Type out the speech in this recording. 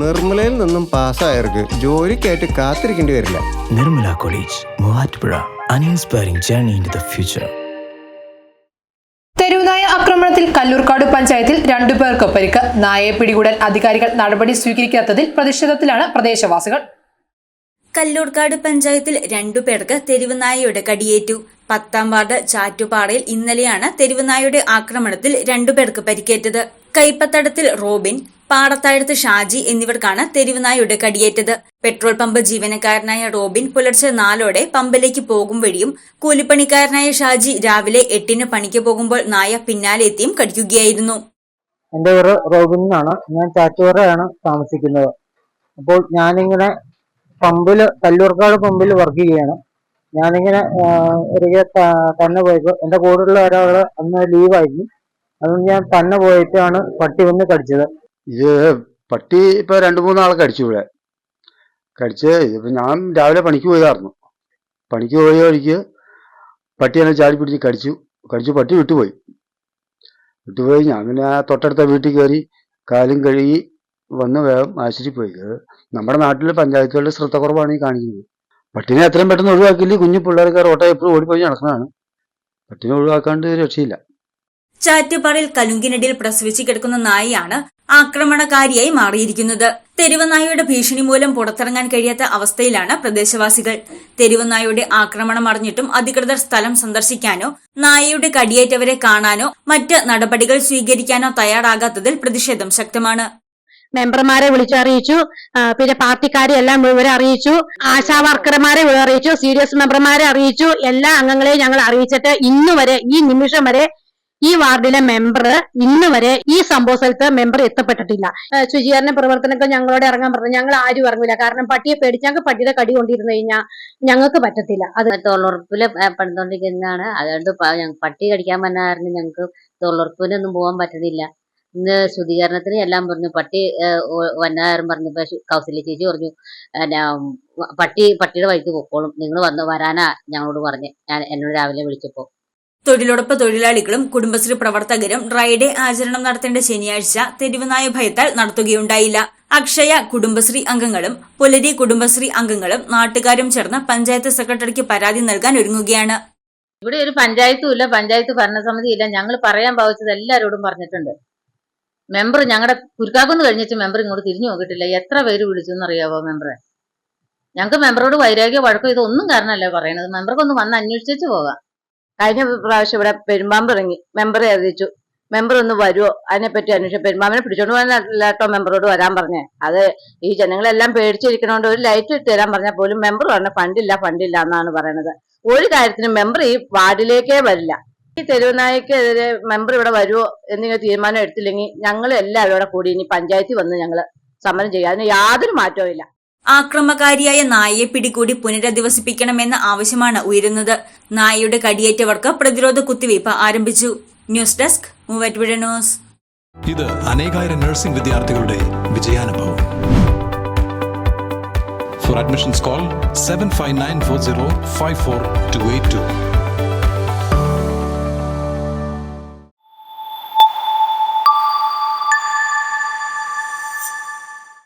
നിർമ്മലയിൽ നിന്നും പാസ്സായവർക്ക് ജോലിക്കായിട്ട് കാത്തിരിക്കേണ്ടി വരില്ല. Nirmala college Muvattupuzha. An journey in the future തെരുവ് തെരുവുനായ ആക്രമണത്തിൽ കല്ലൂർക്കാട് പഞ്ചായത്തിൽ രണ്ടുപേർക്ക് പരിക്ക് നായയെ പിടികൂടാൻ അധികാരികൾ നടപടി സ്വീകരിക്കാത്തതിൽ പ്രതിഷേധത്തിലാണ് പ്രദേശവാസികൾ. കല്ലൂർക്കാട് പഞ്ചായത്തിൽ രണ്ടുപേർക്ക് തെരുവുനായയുടെ കടിയേറ്റു. പത്താം വാർഡ് ചാറ്റുപാറയിൽ ഇന്നലെയാണ് തെരുവുനായയുടെ ആക്രമണത്തിൽ രണ്ടുപേർക്ക് പരിക്കേറ്റത്. കൈപ്പത്തടത്തിൽ റോബിൻ പാടത്താഴത്ത് ഷാജി എന്നിവർക്കാണ് തെരുവുനായുടെ കടിയേറ്റത്. പെട്രോൾ പമ്പ് ജീവനക്കാരനായ റോബിൻ പുലർച്ചെ നാലോടെ പമ്പിലേക്ക് പോകും വഴിയും കൂലിപ്പണിക്കാരനായ ഷാജി രാവിലെ എട്ടിന് പണിക്ക് പോകുമ്പോൾ നായ പിന്നാലെ എത്തിയും കടിക്കുകയായിരുന്നു. എന്റെ പേര് റോബിൻ എന്നാണ്. ഞാൻ ചാറ്റുപാറയാണ് താമസിക്കുന്നത്. അപ്പോൾ ഞാനിങ്ങനെ പമ്പിൽ കല്ലൂർക്കാട് പമ്പിൽ വർക്ക് ചെയ്യാണ്. ഞാനിങ്ങനെ ഒരു തന്നെ പോയപ്പോൾ എന്റെ കൂടെയുള്ള ഒരാൾ അന്ന് ലീവായിരുന്നു. അതുകൊണ്ട് ഞാൻ തന്നെ പോയിട്ടാണ് പട്ടി വന്ന് കടിച്ചത്. ഇത് പട്ടി ഇപ്പൊ രണ്ടു മൂന്നാളെ കടിച്ചു ഇവിടെ. കടിച്ച് ഇതിപ്പോ ഞാൻ രാവിലെ പണിക്ക് പോയതായിരുന്നു. പണിക്ക് പോയ വഴിക്ക് പട്ടി എന്നെ ചാടി പിടിച്ച് കടിച്ചു. കടിച്ചു പട്ടി വിട്ടുപോയി. വിട്ടുപോയി. ഞാൻ പിന്നെ തൊട്ടടുത്ത വീട്ടിൽ കയറി കാലും കഴുകി വന്ന് വേഗം ആശുപത്രി പോയി. നമ്മുടെ നാട്ടിൽ പഞ്ചായത്തുകളുടെ ശ്രദ്ധ കുറവാണ് ഈ കാണിക്കുന്നത്. പട്ടിനെ എത്രയും പെട്ടെന്ന് ഒഴിവാക്കില്ലേ കുഞ്ഞു പിള്ളേർക്ക് റോട്ടെ എപ്പോഴും ഓടിപ്പോയി നടക്കുന്നതാണ്. പട്ടിനെ ഒഴിവാക്കാണ്ട് രക്ഷയില്ല. ചാറ്റുപാറയിൽ കലുങ്കിനടിയിൽ പ്രസവിച്ചു കിടക്കുന്ന നായയാണ് ആക്രമണകാരിയായി മാറിയിരിക്കുന്നത്. തെരുവനായയുടെ ഭീഷണി മൂലം പുറത്തിറങ്ങാൻ കഴിയാത്ത അവസ്ഥയിലാണ് പ്രദേശവാസികൾ. തെരുവനായയുടെ ആക്രമണം അറിഞ്ഞിട്ടും അധികൃതർ സ്ഥലം സന്ദർശിക്കാനോ നായയുടെ കടിയേറ്റവരെ കാണാനോ മറ്റ് നടപടികൾ സ്വീകരിക്കാനോ തയ്യാറാകാത്തതിൽ പ്രതിഷേധം ശക്തമാണ്. മെമ്പർമാരെ വിളിച്ചറിയിച്ചു. പിന്നെ പാർട്ടിക്കാരെ എല്ലാം വിവരം അറിയിച്ചു. ആശാ വർക്കർമാരെ അറിയിച്ചു. സീരിയസ് മെമ്പർമാരെ അറിയിച്ചു. എല്ലാ അംഗങ്ങളെയും ഞങ്ങൾ അറിയിച്ചിട്ട് ഇന്നുവരെ ഈ നിമിഷം വരെ ഈ വാർഡിലെ മെമ്പർ ഇന്ന് വരെ ഈ സംഭവ സ്ഥലത്ത് മെമ്പർ എത്തപ്പെട്ടിട്ടില്ല. ശുചീകരണ പ്രവർത്തനമൊക്കെ ഞങ്ങളോട് ഇറങ്ങാൻ പറഞ്ഞു. ഞങ്ങൾ ആരും ഇറങ്ങില്ല കാരണം പട്ടിയെ പേടിച്ച് ഞങ്ങൾക്ക് പട്ടിയുടെ കടി കൊണ്ടിരുന്നു കഴിഞ്ഞാൽ ഞങ്ങൾക്ക് പറ്റത്തില്ല. അത് തൊഴിലുറപ്പിൽ പണിതുകൊണ്ടിരിക്കുന്നതാണ് അതുകൊണ്ട് പട്ടി കടിക്കാൻ വന്ന ഞങ്ങൾക്ക് തൊഴിലുറപ്പിനൊന്നും പോകാൻ പറ്റുന്നില്ല ഇന്ന് ശുദ്ധീകരണത്തിന് എല്ലാം പറഞ്ഞു. പട്ടി വന്നാരും പറഞ്ഞു. കൗസല്യ ചേച്ചി പറഞ്ഞു പട്ടി പട്ടിയുടെ വഴിക്ക് പൊക്കോളും. നിങ്ങൾ വന്ന് വരാനാ ഞങ്ങളോട് പറഞ്ഞു. ഞാൻ എന്നോട് രാവിലെ വിളിച്ചപ്പോ. തൊഴിലുറപ്പ് തൊഴിലാളികളും കുടുംബശ്രീ പ്രവർത്തകരും ഡ്രൈഡേ ആചരണം നടത്തേണ്ട ശനിയാഴ്ച തെരുവുനായ ഭയത്താൽ നടത്തുകയുണ്ടായില്ല. അക്ഷയ കുടുംബശ്രീ അംഗങ്ങളും പുലരി കുടുംബശ്രീ അംഗങ്ങളും നാട്ടുകാരും ചേർന്ന് പഞ്ചായത്ത് സെക്രട്ടറിക്ക് പരാതി നൽകാൻ ഒരുങ്ങുകയാണ്. ഇവിടെ ഒരു പഞ്ചായത്തും ഇല്ല പഞ്ചായത്ത് ഭരണസമിതി ഇല്ല. ഞങ്ങൾ പറയാൻ ഭാവിച്ചത് എല്ലാവരോടും പറഞ്ഞിട്ടുണ്ട്. മെമ്പർ ഞങ്ങളുടെ കുരുക്കാക്കുന്ന് കഴിഞ്ഞിട്ട് മെമ്പർ ഇങ്ങോട്ട് തിരിഞ്ഞു നോക്കിയിട്ടില്ല. എത്ര പേര് വിളിച്ചു എന്നറിയാവോ മെമ്പറെ? ഞങ്ങൾക്ക് മെമ്പറോട് വൈരാഗ്യ വഴക്കോ ഇതൊന്നും കാരണമല്ല പറയണത്. മെമ്പർക്കൊന്ന് വന്ന് അന്വേഷിച്ചു പോകാം. കഴിഞ്ഞ പ്രാവശ്യം ഇവിടെ പെരുമ്പാമ്പ് ഇറങ്ങി. മെമ്പറെ അറിയിച്ചു. മെമ്പർ ഒന്ന് വരുമോ അതിനെപ്പറ്റി അന്വേഷിച്ചു. പെരുമ്പാമ്പിനെ പിടിച്ചോണ്ട് പോകാനല്ലോ മെമ്പറോട് വരാൻ പറഞ്ഞേ. അത് ഈ ജനങ്ങളെല്ലാം പേടിച്ചിരിക്കണോണ്ട് ഒരു ലൈറ്റ് ഇട്ട് തരാൻ പറഞ്ഞാൽ പോലും മെമ്പർ പറഞ്ഞ ഫണ്ടില്ല ഫണ്ടില്ല എന്നാണ് പറയണത്. ഒരു കാര്യത്തിനും മെമ്പർ ഈ വാർഡിലേക്കേ വരില്ല. ഈ തെരുവനായിക്കെതിരെ മെമ്പർ ഇവിടെ വരുമോ എന്നിങ്ങനെ തീരുമാനം എടുത്തില്ലെങ്കിൽ ഞങ്ങൾ എല്ലാവരും കൂടി ഇനി പഞ്ചായത്തിൽ വന്ന് ഞങ്ങൾ സമരം ചെയ്യും അതിന് യാതൊരു മാറ്റവും ഇല്ല. ആക്രമകാരിയായ നായയെ പിടികൂടി പുനരധിവസിപ്പിക്കണമെന്ന ആവശ്യമാണ് ഉയരുന്നത്. നായയുടെ കടിയേറ്റവർക്ക് പ്രതിരോധ കുത്തിവയ്പ് ആരംഭിച്ചു. News desk Muvattupuzha news. ഇത് അനേകായിരം നഴ്സിംഗ് വിദ്യാർത്ഥികളുടെ വിജയാനുഭവം. For admissions call seven five nine four zero five four two eight two